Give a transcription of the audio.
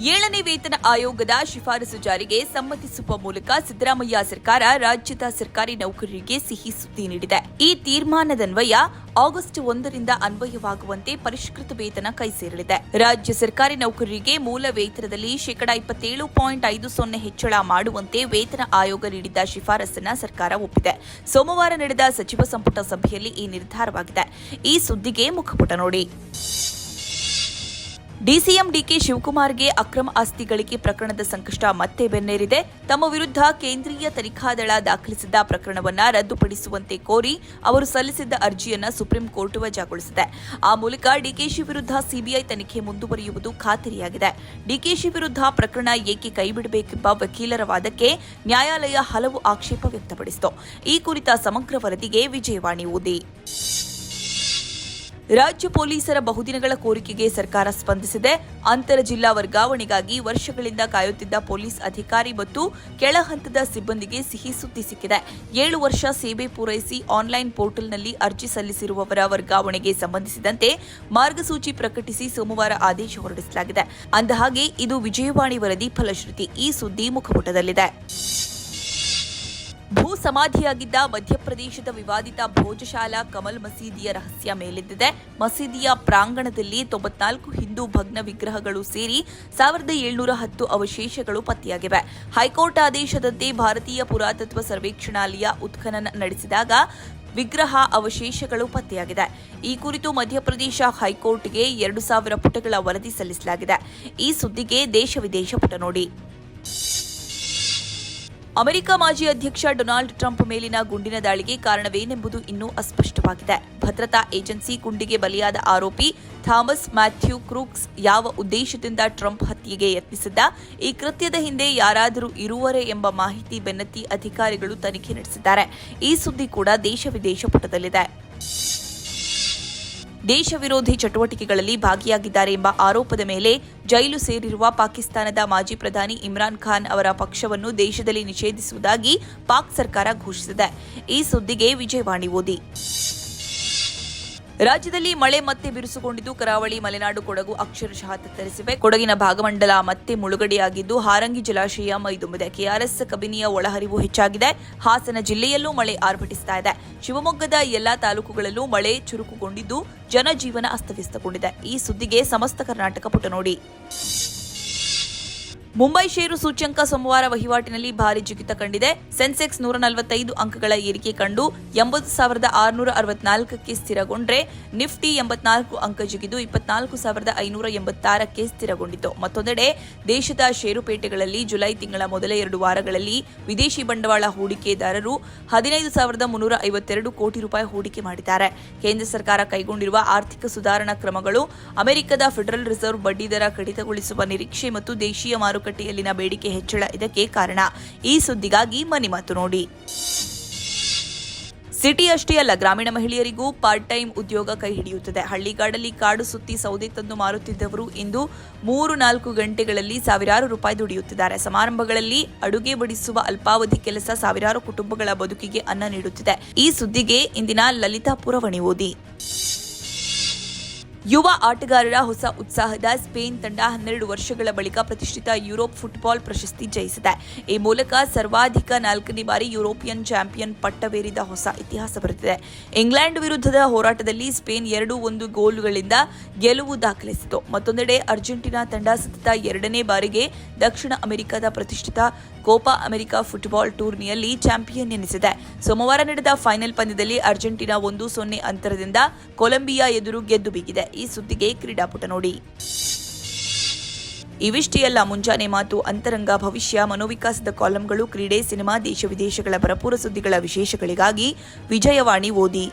ಏಳನೇ ವೇತನ ಆಯೋಗದ ಶಿಫಾರಸು ಜಾರಿಗೆ ಸಮ್ಮತಿಸುವ ಮೂಲಕ ಸಿದ್ದರಾಮಯ್ಯ ಸರ್ಕಾರ ರಾಜ್ಯದ ಸರ್ಕಾರಿ ನೌಕರರಿಗೆ ಸಿಹಿ ಸುದ್ದಿ ನೀಡಿದೆ. ಈ ತೀರ್ಮಾನದನ್ವಯ ಆಗಸ್ಟ್ ಒಂದರಿಂದ ಅನ್ವಯವಾಗುವಂತೆ ಪರಿಷ್ಕೃತ ವೇತನ ಕೈ ಸೇರಲಿದೆ. ರಾಜ್ಯ ಸರ್ಕಾರಿ ನೌಕರರಿಗೆ ಮೂಲ ವೇತನದಲ್ಲಿ ಶೇಕಡಾ ಇಪ್ಪತ್ತೇಳು ಪಾಯಿಂಟ್ ಐದು ಸೊನ್ನೆ ಹೆಚ್ಚಳ ಮಾಡುವಂತೆ ವೇತನ ಆಯೋಗ ನೀಡಿದ್ದ ಶಿಫಾರಸನ್ನ ಸರ್ಕಾರ ಒಪ್ಪಿದೆ. ಸೋಮವಾರ ನಡೆದ ಸಚಿವ ಸಂಪುಟ ಸಭೆಯಲ್ಲಿ ಈ ನಿರ್ಧಾರವಾಗಿದೆ. ಈ ಸುದ್ದಿಗೆ ಮುಖಪುಟ ನೋಡಿ. ಡಿಸಿಎಂ ಡಿಕೆ ಶಿವಕುಮಾರ್ಗೆ ಅಕ್ರಮ ಆಸ್ತಿ ಗಳಿಕೆ ಪ್ರಕರಣದ ಸಂಕಷ್ಟ ಮತ್ತೆ ಬೆನ್ನೇರಿದೆ. ತಮ್ಮ ವಿರುದ್ಧ ಕೇಂದ್ರೀಯ ತನಿಖಾ ದಳ ದಾಖಲಿಸಿದ್ದ ಪ್ರಕರಣವನ್ನ ರದ್ದುಪಡಿಸುವಂತೆ ಕೋರಿ ಅವರು ಸಲ್ಲಿಸಿದ್ದ ಅರ್ಜಿಯನ್ನು ಸುಪ್ರೀಂ ಕೋರ್ಟ್ ವಜಾಗೊಳಿಸಿದೆ. ಆ ಮೂಲಕ ಡಿಕೆಶಿ ವಿರುದ್ಧ ಸಿಬಿಐ ತನಿಖೆ ಮುಂದುವರಿಯುವುದು ಖಾತರಿಯಾಗಿದೆ. ಡಿಕೆಶಿ ವಿರುದ್ಧ ಪ್ರಕರಣ ಏಕೆ ಕೈಬಿಡಬೇಕೆಂಬ ವಕೀಲರ ವಾದಕ್ಕೆ ನ್ಯಾಯಾಲಯ ಹಲವು ಆಕ್ಷೇಪ ವ್ಯಕ್ತಪಡಿಸಿತು. ಈ ಕುರಿತ ಸಮಗ್ರ ವರದಿಗೆ ವಿಜಯವಾಣಿ ಓದಿ ರಾಜ್ಯ ಪೊಲೀಸರ ಬಹುದಿನಗಳ ಕೋರಿಕೆಗೆ ಸರ್ಕಾರ ಸ್ಪಂದಿಸಿದೆ. ಅಂತರ ಜಿಲ್ಲಾ ವರ್ಗಾವಣೆಗಾಗಿ ವರ್ಷಗಳಿಂದ ಕಾಯುತ್ತಿದ್ದ ಪೊಲೀಸ್ ಅಧಿಕಾರಿ ಮತ್ತು ಕೆಳ ಹಂತದ ಸಿಬ್ಬಂದಿಗೆ ಸಿಹಿ ಸುದ್ದಿ ಸಿಕ್ಕಿದೆ. ಏಳು ವರ್ಷ ಸೇವೆ ಪೂರೈಸಿ ಆನ್ಲೈನ್ ಪೋರ್ಟಲ್ನಲ್ಲಿ ಅರ್ಜಿ ಸಲ್ಲಿಸಿರುವವರ ವರ್ಗಾವಣೆಗೆ ಸಂಬಂಧಿಸಿದಂತೆ ಮಾರ್ಗಸೂಚಿ ಪ್ರಕಟಿಸಿ ಸೋಮವಾರ ಆದೇಶ ಹೊರಡಿಸಲಾಗಿದೆ. ಅಂದಹಾಗೆ, ಇದು ವಿಜಯವಾಣಿ ವರದಿ ಫಲಶ್ರುತಿ. ಈ ಸುದ್ದಿ ಮುಖಪುಟದಲ್ಲಿದೆ. ಭೂ ಸಮಾಧಿಯಾಗಿದ್ದ ಮಧ್ಯಪ್ರದೇಶದ ವಿವಾದಿತ ಭೋಜಶಾಲಾ ಕಮಲ್ ಮಸೀದಿಯ ರಹಸ್ಯ ಮೇಲೆದ್ದಿದೆ. ಮಸೀದಿಯ ಪ್ರಾಂಗಣದಲ್ಲಿ ತೊಂಬತ್ನಾಲ್ಕು ಹಿಂದೂ ಭಗ್ನ ವಿಗ್ರಹಗಳು ಸೇರಿ ಸಾವಿರದ ಏಳ್ನೂರ ಹತ್ತು ಅವಶೇಷಗಳು ಪತ್ತೆಯಾಗಿವೆ. ಹೈಕೋರ್ಟ್ ಆದೇಶದಂತೆ ಭಾರತೀಯ ಪುರಾತತ್ವ ಸರ್ವೇಕ್ಷಣಾಲಯ ಉತ್ಖನನ ನಡೆಸಿದಾಗ ವಿಗ್ರಹ ಅವಶೇಷಗಳು ಪತ್ತೆಯಾಗಿದೆ. ಈ ಕುರಿತು ಮಧ್ಯಪ್ರದೇಶ ಹೈಕೋರ್ಟ್ಗೆ ಎರಡು ಸಾವಿರ ಪುಟಗಳ ವರದಿ ಸಲ್ಲಿಸಲಾಗಿದೆ. ಈ ಸುದ್ದಿಗೆ ದೇಶ ವಿದೇಶ ಪುಟ ನೋಡಿ. ಅಮೆರಿಕ ಮಾಜಿ ಅಧ್ಯಕ್ಷ ಡೊನಾಲ್ಡ್ ಟ್ರಂಪ್ ಮೇಲಿನ ಗುಂಡಿನ ದಾಳಿಗೆ ಕಾರಣವೇನೆಂಬುದು ಇನ್ನೂ ಅಸ್ಪಷ್ಟವಾಗಿದೆ. ಭದ್ರತಾ ಏಜೆನ್ಸಿ ಗುಂಡಿಗೆ ಬಲಿಯಾದ ಆರೋಪಿ ಥಾಮಸ್ ಮ್ಯಾಥ್ಯೂ ಕ್ರೂಕ್ಸ್ ಯಾವ ಉದ್ದೇಶದಿಂದ ಟ್ರಂಪ್ ಹತ್ಯೆಗೆ ಯತ್ನಿಸಿದ್ದ, ಈ ಕೃತ್ಯದ ಹಿಂದೆ ಯಾರಾದರೂ ಇರುವರೆ ಎಂಬ ಮಾಹಿತಿ ಬೆನ್ನತ್ತಿ ಅಧಿಕಾರಿಗಳು ತನಿಖೆ ನಡೆಸಿದ್ದಾರೆ. ಈ ಸುದ್ದಿ ಕೂಡ ದೇಶ ವಿದೇಶ ಪುಟದಲ್ಲಿದೆ. ದೇಶ ವಿರೋಧಿ ಚಟುವಟಿಕೆಗಳಲ್ಲಿ ಭಾಗಿಯಾಗಿದ್ದಾರೆ ಎಂಬ ಆರೋಪದ ಮೇಲೆ ಜೈಲು ಸೇರಿರುವ ಪಾಕಿಸ್ತಾನದ ಮಾಜಿ ಪ್ರಧಾನಿ ಇಮ್ರಾನ್ ಖಾನ್ ಅವರ ಪಕ್ಷವನ್ನು ದೇಶದಲ್ಲಿ ನಿಷೇಧಿಸುವುದಾಗಿ ಪಾಕ್ ಸರ್ಕಾರ ಘೋಷಿಸಿದೆ. ಈ ಸುದ್ದಿಗೆ ವಿಜಯವಾಣಿ ಓದಿ. ರಾಜ್ಯದಲ್ಲಿ ಮಳೆ ಮತ್ತೆ ಬಿರುಸುಗೊಂಡಿದ್ದು. ಕರಾವಳಿ, ಮಲೆನಾಡು, ಕೊಡಗು ಅಕ್ಷರಶಃ ತತ್ತರಿಸಿವೆ. ಕೊಡಗಿನ ಭಾಗಮಂಡಲ ಮತ್ತೆ ಮುಳುಗಡೆಯಾಗಿದ್ದು. ಹಾರಂಗಿ ಜಲಾಶಯ ಮೈದುಂಬಿದೆ. ಕೆಆರ್ಎಸ್ ಕಬಿನಿಯ ಒಳಹರಿವು ಹೆಚ್ಚಾಗಿದೆ. ಹಾಸನ ಜಿಲ್ಲೆಯಲ್ಲೂ ಮಳೆ ಆರ್ಭಟಿಸ್ತಾ ಇದೆ. ಶಿವಮೊಗ್ಗದ ಎಲ್ಲಾ ತಾಲೂಕುಗಳಲ್ಲೂ ಮಳೆ ಚುರುಕುಗೊಂಡಿದ್ದು. ಜನಜೀವನ ಅಸ್ತವ್ಯಸ್ತಗೊಂಡಿದೆ. ಈ ಸುದ್ದಿಗೆ ಸಮಸ್ತ ಕರ್ನಾಟಕ ಪುಟ ನೋಡಿ. ಮುಂಬೈ ಷೇರು ಸೂಚ್ಯಂಕ ಸೋಮವಾರ ವಹಿವಾಟಿನಲ್ಲಿ ಭಾರಿ ಜಿಗಿತ ಕಂಡಿದೆ. ಸೆನ್ಸೆಕ್ಸ್ ನೂರ ನಲವತ್ತೈದು ಅಂಕಗಳ ಏರಿಕೆ ಕಂಡು ಎಂಬತ್ತು ಸಾವಿರದ ಆರುನೂರ ಅರವತ್ನಾಲ್ಕಕ್ಕೆ ಸ್ಥಿರಗೊಂಡ್ರೆ ನಿಫ್ಟಿ ಎಂಬತ್ನಾಲ್ಕು ಅಂಕ ಜಿಗಿದು ಇಪ್ಪತ್ನಾಲ್ಕು ಸಾವಿರದ ಐನೂರ ಎಂಬತ್ತಾರಕ್ಕೆ ಸ್ಥಿರಗೊಂಡಿತು. ಮತ್ತೊಂದೆಡೆ ದೇಶದ ಷೇರುಪೇಟೆಗಳಲ್ಲಿ ಜುಲೈ ತಿಂಗಳ ಮೊದಲ ಎರಡು ವಾರಗಳಲ್ಲಿ ವಿದೇಶಿ ಬಂಡವಾಳ ಹೂಡಿಕೆದಾರರು ಹದಿನೈದು ಸಾವಿರದ ಮುನ್ನೂರ ಐವತ್ತೆರಡು ಕೋಟಿ ರೂಪಾಯಿ ಹೂಡಿಕೆ ಮಾಡಿದ್ದಾರೆ. ಕೇಂದ್ರ ಸರ್ಕಾರ ಕೈಗೊಂಡಿರುವ ಆರ್ಥಿಕ ಸುಧಾರಣಾ ಕ್ರಮಗಳು ಅಮೆರಿಕದ ಫೆಡರಲ್ ರಿಸರ್ವ್ ಬಡ್ಡಿದರ ಕಡಿತಗೊಳಿಸುವ ನಿರೀಕ್ಷೆ ಮತ್ತು ದೇಶೀಯ ಮಾರುಕಟ್ಟೆಯಲ್ಲಿನ ಬೇಡಿಕೆ ಹೆಚ್ಚಳ ಇದಕ್ಕೆ ಕಾರಣ. ಈ ಸುದ್ದಿಗಾಗಿ ಮನಿ ಮಾತು ನೋಡಿ. ಸಿಟಿ ಅಷ್ಟೇ ಅಲ್ಲ, ಗ್ರಾಮೀಣ ಮಹಿಳೆಯರಿಗೂ ಪಾರ್ಟ್ ಟೈಮ್ ಉದ್ಯೋಗ ಕೈ ಹಿಡಿಯುತ್ತದೆ. ಹಳ್ಳಿಗಾಡಲ್ಲಿ ಕಾಡು ಸುತ್ತಿ ಸೌದೆ ತಂದು ಮಾರುತ್ತಿದ್ದವರು ಇಂದು ಮೂರು ನಾಲ್ಕು ಗಂಟೆಗಳಲ್ಲಿ ಸಾವಿರಾರು ರೂಪಾಯಿ ದುಡಿಯುತ್ತಿದ್ದಾರೆ. ಸಮಾರಂಭಗಳಲ್ಲಿ ಅಡುಗೆ ಬಡಿಸುವ ಅಲ್ಪಾವಧಿ ಕೆಲಸ ಸಾವಿರಾರು ಕುಟುಂಬಗಳ ಬದುಕಿಗೆ ಅನ್ನ ನೀಡುತ್ತಿದೆ. ಈ ಸುದ್ದಿಗೆ ಇಂದಿನ ಲಲಿತಾಪುರ ವಣಿ ಓದಿ. ಯುವ ಆಟಗಾರರ ಹೊಸ ಉತ್ಸಾಹದ ಸ್ಪೇನ್ ತಂಡ ಹನ್ನೆರಡು ವರ್ಷಗಳ ಬಳಿಕ ಪ್ರತಿಷ್ಠಿತ ಯುರೋಪ್ ಫುಟ್ಬಾಲ್ ಪ್ರಶಸ್ತಿ ಜಯಿಸಿದೆ. ಈ ಮೂಲಕ ಸರ್ವಾಧಿಕ ನಾಲ್ಕನೇ ಬಾರಿ ಯುರೋಪಿಯನ್ ಚಾಂಪಿಯನ್ ಪಟ್ಟವೇರಿದ ಹೊಸ ಇತಿಹಾಸ ಬರೆದಿದೆ. ಇಂಗ್ಲೆಂಡ್ ವಿರುದ್ಧದ ಹೋರಾಟದಲ್ಲಿ ಸ್ಪೇನ್ ಎರಡು ಒಂದು ಗೋಲುಗಳಿಂದ ಗೆಲುವು ದಾಖಲಿಸಿತು. ಮತ್ತೊಂದೆಡೆ ಅರ್ಜೆಂಟೀನಾ ತಂಡ ಸತತ ಎರಡನೇ ಬಾರಿಗೆ ದಕ್ಷಿಣ ಅಮೆರಿಕದ ಪ್ರತಿಷ್ಠಿತ ಕೋಪಾ ಅಮೆರಿಕ ಫುಟ್ಬಾಲ್ ಟೂರ್ನಿಯಲ್ಲಿ ಚಾಂಪಿಯನ್ ಎನಿಸಿದೆ. ಸೋಮವಾರ ನಡೆದ ಫೈನಲ್ ಪಂದ್ಯದಲ್ಲಿ ಅರ್ಜೆಂಟೀನಾ ಒಂದು ಸೊನ್ನೆ ಅಂತರದಿಂದ ಕೊಲಂಬಿಯಾ ಎದುರು ಗೆದ್ದು ಬೀಗಿದೆ. ಈ ಸುದ್ದಿಗೆ ಕ್ರೀಡಾಪುಟ ನೋಡಿ. ಇವಿಷ್ಟೇ ಅಲ್ಲ ಮುಂಜಾನೆ ಮಾತು, ಅಂತರಂಗ, ಭವಿಷ್ಯ ಮನೋವಿಕಾಸದ ಕಾಲಂಗಳು, ಕ್ರೀಡೆ, ಸಿನಿಮಾ, ದೇಶ ವಿದೇಶಗಳ ಭರಪೂರ ಸುದ್ದಿಗಳ ವಿಶೇಷಗಳಿಗಾಗಿ ವಿಜಯವಾಣಿ ಓದಿ.